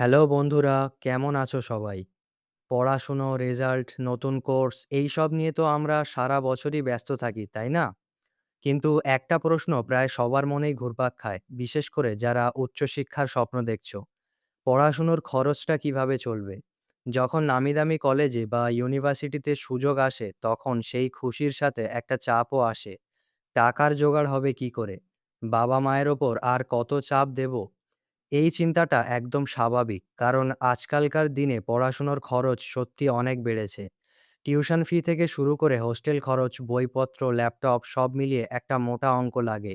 Hello বন্ধুরা, কেমন আছো সবাই? পড়াশুনো, রেজাল্ট, নতুন কোর্স এইসব নিয়ে তো আমরা সারা বছরই ব্যস্ত থাকি, তাই না? কিন্তু একটা প্রশ্ন প্রায় সবার মনেই ঘুরপাক খায়, বিশেষ করে যারা উচ্চশিক্ষার স্বপ্ন দেখছ। পড়াশুনোর খরচটা কীভাবে চলবে? যখন নামি-দামি কলেজে বা ইউনিভার্সিটিতে সুযোগ আসে, তখন সেই খুশির সাথে একটা চাপও আসে। টাকার জোগাড় হবে কি করে? বাবা-মায়ের ওপর আর কত চাপ দেব? এই চিন্তাটা একদম স্বাভাবিক। কারণ আজকালকার দিনে পড়াশুনোর খরচ সত্যি অনেক বেড়েছে। টিউশন ফি থেকে শুরু করে হোস্টেল খরচ, বইপত্র, ল্যাপটপ সব মিলিয়ে একটা মোটা অঙ্ক লাগে।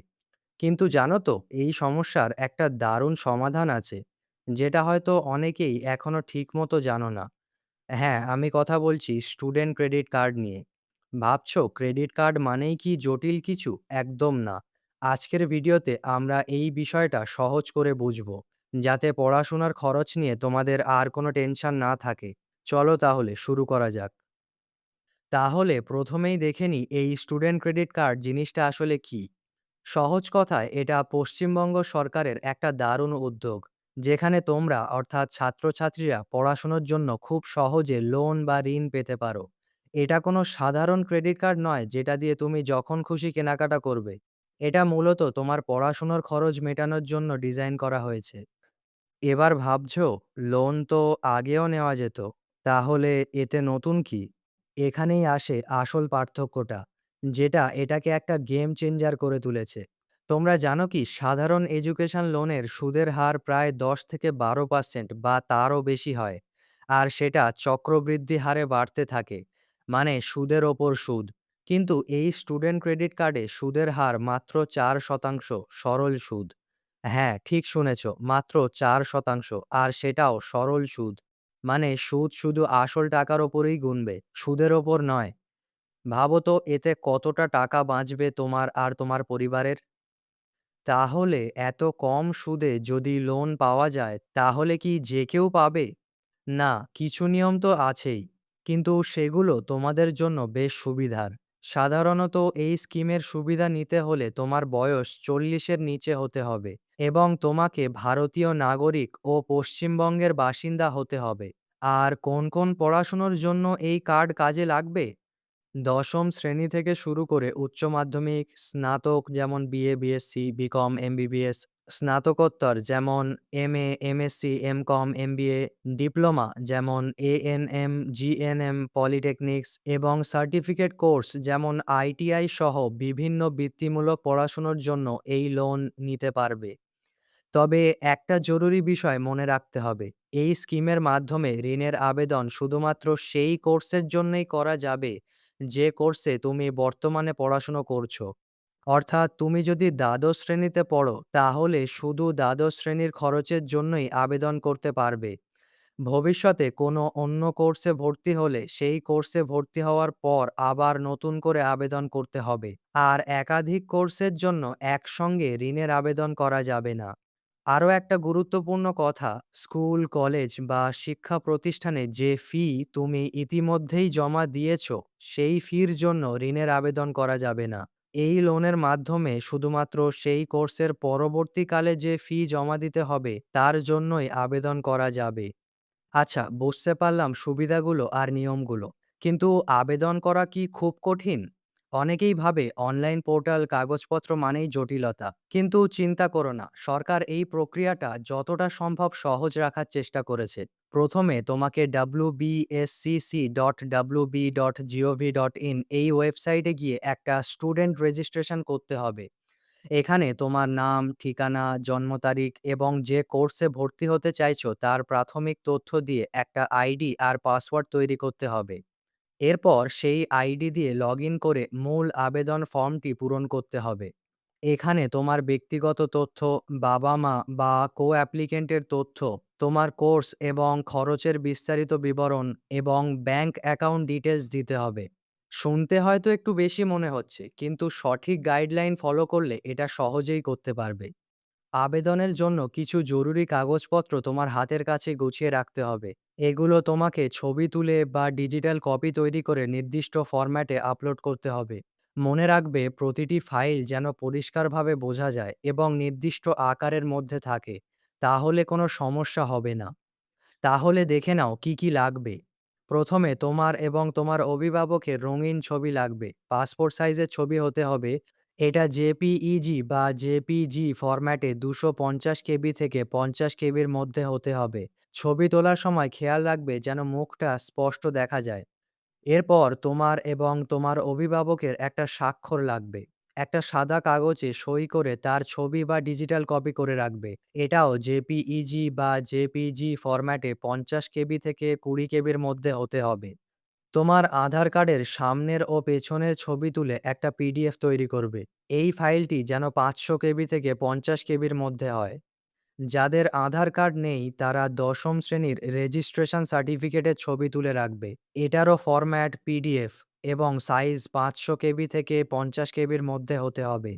কিন্তু জানো তো, এই সমস্যার একটা দারুণ সমাধান আছে, যেটা হয়তো অনেকেই এখনও ঠিকমতো জানো না। হ্যাঁ আমি কথা বলছি স্টুডেন্ট ক্রেডিট কার্ড নিয়ে। ভাবছ ক্রেডিট কার্ড মানেই কি জটিল কিছু? একদম না। আজকের ভিডিওতে আমরা এই বিষয়টা সহজ করে বুঝব। যাতে পড়াশোনার খরচ নিয়ে তোমাদের আর কোনো টেনশন না থাকে। চলো তাহলে, শুরু করা যাক। তাহলে প্রথমেই দেখে নিই, এই স্টুডেন্ট ক্রেডিট কার্ড জিনিসটা আসলে কি? সহজ কথায় এটা পশ্চিমবঙ্গ সরকারের একটা দারুণ উদ্যোগ, যেখানে তোমরা, অর্থাৎ ছাত্রছাত্রীরা, পড়াশোনার জন্য খুব সহজে লোন বা ঋণ পেতে পারো। এটা কোনো সাধারণ ক্রেডিট কার্ড নয়, যেটা দিয়ে তুমি যখন খুশি কেনাকাটা করবে। এটা মূলত তোমার পড়াশোনার খরচ মেটানোর জন্য ডিজাইন করা হয়েছে। এবার ভাবছ লোন তো আগেও নেওয়া যেত, তাহলে এতে নতুন কি? এখানেই আসে আসল পার্থক্যটা, যেটা এটাকে একটা গেম চেঞ্জার করে তুলেছে। তোমরা জানো কি, সাধারণ এডুকেশন লোনের সুদের হার প্রায় দশ থেকে বারো পার্সেন্ট বা তারও বেশি হয়, আর সেটা চক্রবৃদ্ধি হারে বাড়তে থাকে মানে সুদের ওপর সুদ। কিন্তু এই স্টুডেন্ট ক্রেডিট কার্ডে সুদের হার মাত্র চার শতাংশ সরল সুদ। হ্যাঁ ঠিক শুনেছ। মাত্র চার শতাংশ। আর সেটাও সরল সুদ। মানে সুদ শুধু আসল টাকার ওপরেই গুনবে, সুদের ওপর নয়। ভাবো তো, এতে কতটা টাকা বাঁচবে তোমার আর তোমার পরিবারের? তাহলে এত কম সুদে যদি লোন পাওয়া যায়, তাহলে কি যে কেউ পাবে? না, কিছু নিয়ম তো আছেই। কিন্তু সেগুলো তোমাদের জন্য বেশ সুবিধার। সাধারণত এই স্কিমের সুবিধা নিতে হলে তোমার বয়স চল্লিশের নিচে হতে হবে। এবং তোমাকে ভারতীয় নাগরিক ও পশ্চিমবঙ্গের বাসিন্দা হতে হবে আর কোন কোন পড়াশুনোর জন্য এই কার্ড কাজে লাগবে দশম শ্রেণি থেকে শুরু করে উচ্চ মাধ্যমিক, স্নাতক যেমন বিএ, বিএসসি, বিকম, এমবিবিএস, স্নাতকোত্তর যেমন M MA, MSc, MCom, MBA, diploma যেমন এএনএম, জিএনএম, পলিটেকনিক্স এবং সার্টিফিকেট কোর্স যেমন আইটিআই সহ বিভিন্ন বৃত্তিমূলক পড়াশুনোর জন্য এই লোন নিতে পারবে। তবে একটা জরুরি বিষয় মনে রাখতে হবে। এই স্কিমের মাধ্যমে ঋণের আবেদন শুধুমাত্র সেই কোর্সের জন্যই করা যাবে যে কোর্সে তুমি বর্তমানে পড়াশুনো করছ। অর্থাৎ তুমি যদি দ্বাদশ শ্রেণীতে পড়ো, তাহলে শুধু দ্বাদশ শ্রেণির খরচের জন্যই আবেদন করতে পারবে। ভবিষ্যতে কোনো অন্য কোর্সে ভর্তি হলে সেই কোর্সে ভর্তি হওয়ার পর আবার নতুন করে আবেদন করতে হবে। আর একাধিক কোর্সের জন্য একসঙ্গে ঋণের আবেদন করা যাবে না। আরও একটা গুরুত্বপূর্ণ কথা, স্কুল, কলেজ বা শিক্ষা প্রতিষ্ঠানে যে ফি তুমি ইতিমধ্যেই জমা দিয়েছ, সেই ফির জন্য ঋণের আবেদন করা যাবে না। এই লোনের মাধ্যমে শুধুমাত্র সেই কোর্সের পরবর্তীকালে যে ফি জমা দিতে হবে, তার জন্যই আবেদন করা যাবে। আচ্ছা বুঝতে পারলাম সুবিধাগুলো আর নিয়মগুলো। কিন্তু আবেদন করা কি খুব কঠিন? অনেকেই ভাবে অনলাইন পোর্টাল কাগজপত্র মানেই জটিলতা। কিন্তু চিন্তা করো না, সরকার এই প্রক্রিয়াটা যতটা সম্ভব সহজ রাখার চেষ্টা করেছে। প্রথমে তোমাকে W BSCC dot W B dot GOV dot in এই ওয়েবসাইটে গিয়ে একটা স্টুডেন্ট রেজিস্ট্রেশন করতে হবে। এখানে তোমার নাম, ঠিকানা, জন্ম তারিখ এবং যে কোর্সে ভর্তি হতে চাইছো তার প্রাথমিক তথ্য দিয়ে একটা আইডি আর পাসওয়ার্ড তৈরি করতে হবে। এরপর সেই আইডি দিয়ে লগ ইন করে মূল আবেদন ফর্মটি পূরণ করতে হবে এখানে তোমার ব্যক্তিগত তথ্য বাবা-মা বা কো-অ্যাপ্লিকেন্টের তথ্য, তোমার কোর্স এবং খরচের বিস্তারিত বিবরণ এবং ব্যাংক অ্যাকাউন্ট ডিটেলস দিতে হবে। শুনতে হয়তো একটু বেশি মনে হচ্ছে, কিন্তু সঠিক গাইডলাইন ফলো করলে এটা সহজেই করতে পারবে। আবেদনের জন্য কিছু জরুরি কাগজপত্র তোমার হাতের কাছে গুছিয়ে রাখতে হবে। এগুলো তোমাকে ছবি তুলে বা ডিজিটাল কপি তৈরি করে নির্দিষ্ট ফরম্যাটে আপলোড করতে হবে। মনে রাখবে প্রতিটি ফাইল যেন পরিষ্কারভাবে বোঝা যায় এবং নির্দিষ্ট আকারের মধ্যে থাকে তাহলে কোনো সমস্যা হবে না তাহলে দেখে নাও কি, কি লাগবে। প্রথমে তোমার এবং তোমার অভিভাবকের রঙিন ছবি লাগবে। পাসপোর্ট সাইজের ছবি হতে হবে। এটা জেপিইজি বা জেপিজি ফরম্যাটে ২৫০ কেবি থেকে ৫০ কেবির মধ্যে হতে হবে। ছবি তোলার সময় খেয়াল রাখবে যেন মুখটা স্পষ্ট দেখা যায়। এরপর তোমার এবং তোমার অভিভাবকের একটা স্বাক্ষর লাগবে। একটা সাদা কাগজে সই করে তার ছবি বা ডিজিটাল কপি করে রাখবে। এটাও জেপিইজি বা জেপিজি ফরম্যাটে ৫০ কেবি থেকে ২০ কেবির মধ্যে হতে হবে। তোমার আধার কার্ডের সামনের ও পেছনের ছবি তুলে একটা পিডিএফ তৈরি করবে। এই ফাইলটি যেন ৫০০ কেবি থেকে ৫০ কেবির মধ্যে হয়। যাদের আধার কার্ড নেই তারা দশম শ্রেণির রেজিস্ট্রেশন সার্টিফিকেটের ছবি তুলে রাখবে। এটারও ফরম্যাট পিডিএফ এবং সাইজ ৫০০ কেবি থেকে ৫০ কেবির মধ্যে হতে হবে।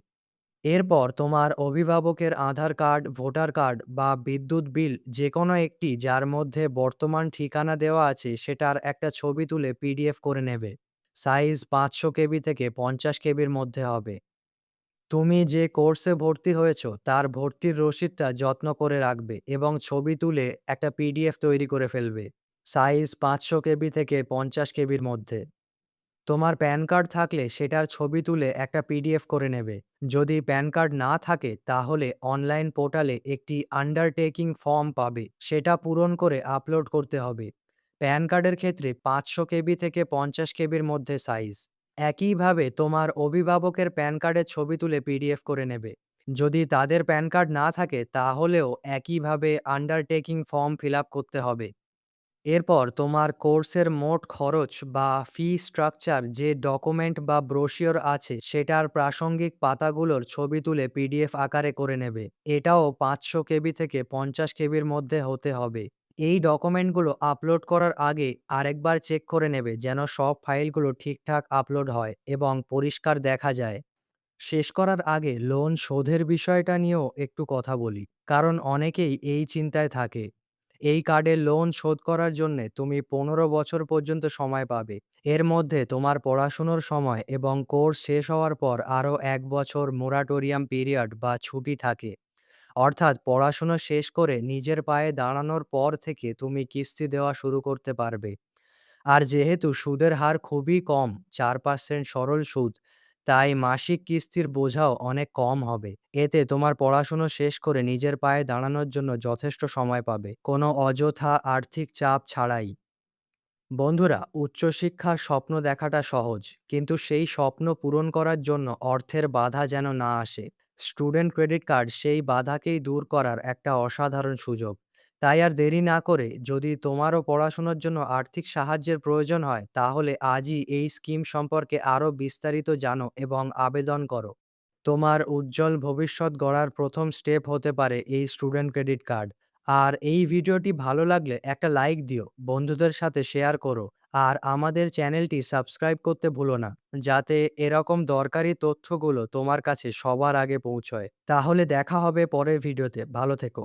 এরপর তোমার অভিভাবকের আধার কার্ড, ভোটার কার্ড বা বিদ্যুৎ বিল যেকোনো একটি যার মধ্যে বর্তমান ঠিকানা দেওয়া আছে সেটার একটা ছবি তুলে পিডিএফ করে নেবে। সাইজ ৫০০ কেবি থেকে ৫০ কেবির মধ্যে হবে। তুমি যে কোর্সে ভর্তি হয়েছ, তার ভর্তির রসিদটা যত্ন করে রাখবে এবং ছবি তুলে একটা পিডিএফ তৈরি করে ফেলবে। সাইজ ৫০০ কেবি থেকে ৫০ কেবির মধ্যে। তোমার প্যান কার্ড থাকলে সেটার ছবি তুলে একটা পিডিএফ করে নেবে। যদি প্যান কার্ড না থাকে, তাহলে অনলাইন পোর্টালে একটি আন্ডারটেকিং ফর্ম পাবে। সেটা পূরণ করে আপলোড করতে হবে। প্যান কার্ডের ক্ষেত্রে ৫০০ কেবি থেকে ৫০ কেবির মধ্যে সাইজ। একইভাবে তোমার অভিভাবকের প্যান কার্ডের ছবি তুলে পিডিএফ করে নেবে। যদি তাদের প্যান কার্ড না থাকে, তাহলেও একইভাবে আন্ডারটেকিং ফর্ম ফিল আপ করতে হবে। এরপর তোমার কোর্সের মোট খরচ বা ফি স্ট্রাকচার যে ডকুমেন্ট বা ব্রোশিওর আছে, সেটার প্রাসঙ্গিক পাতাগুলোর ছবি তুলে পিডিএফ আকারে করে নেবে। এটাও ৫০০ কেবি থেকে ৫০ কেবির মধ্যে হতে হবে। এই ডকুমেন্টগুলো আপলোড করার আগে আরেকবার চেক করে নেবে যেন সব ফাইলগুলো ঠিকঠাক আপলোড হয় এবং পরিষ্কার দেখা যায়। শেষ করার আগে লোন শোধের বিষয়টা নিয়েও একটু কথা বলি। কারণ অনেকেই এই চিন্তায় থাকে। এই কার্ডে লোন শোধ করার জন্যে তুমি ১৫ বছর পর্যন্ত সময় পাবে। এর মধ্যে তোমার পড়াশুনোর সময় এবং কোর্স শেষ হওয়ার পর আরও এক বছর মোরাটোরিয়াম পিরিয়ড বা ছুটি থাকে। অর্থাৎ পড়াশুনো শেষ করে নিজের পায়ে দাঁড়ানোর পর থেকে তুমি কিস্তি দেওয়া শুরু করতে পারবে। আর যেহেতু সুদের হার খুবই কম চার পার্সেন্ট সরল সুদ, তাই মাসিক কিস্তির বোঝাও অনেক কম হবে। এতে তোমার পড়াশুনো শেষ করে নিজের পায়ে দাঁড়ানোর জন্য যথেষ্ট সময় পাবে। কোনো অযথা আর্থিক চাপ ছাড়াই। বন্ধুরা, উচ্চশিক্ষার স্বপ্ন দেখাটা সহজ, কিন্তু সেই স্বপ্ন পূরণ করার জন্য অর্থের বাধা যেন না আসে। স্টুডেন্ট ক্রেডিট কার্ড সেই বাধাকেই দূর করার একটা অসাধারণ সুযোগ। তাই আর দেরি না করে যদি তোমারও পড়াশোনার জন্য আর্থিক সাহায্যের প্রয়োজন হয় তাহলে আজই এই স্কিম সম্পর্কে আরও বিস্তারিত জানো এবং আবেদন করো। তোমার উজ্জ্বল ভবিষ্যৎ গড়ার প্রথম স্টেপ হতে পারে এই স্টুডেন্ট ক্রেডিট কার্ড। আর এই ভিডিওটি ভালো লাগলে একটা লাইক দিও, বন্ধুদের সাথে শেয়ার করো আর আমাদের চ্যানেলটি সাবস্ক্রাইব করতে ভুলো না, যাতে এরকম দরকারি তথ্যগুলো তোমার কাছে সবার আগে পৌঁছয়। তাহলে দেখা হবে পরের ভিডিওতে। ভালো থেকো।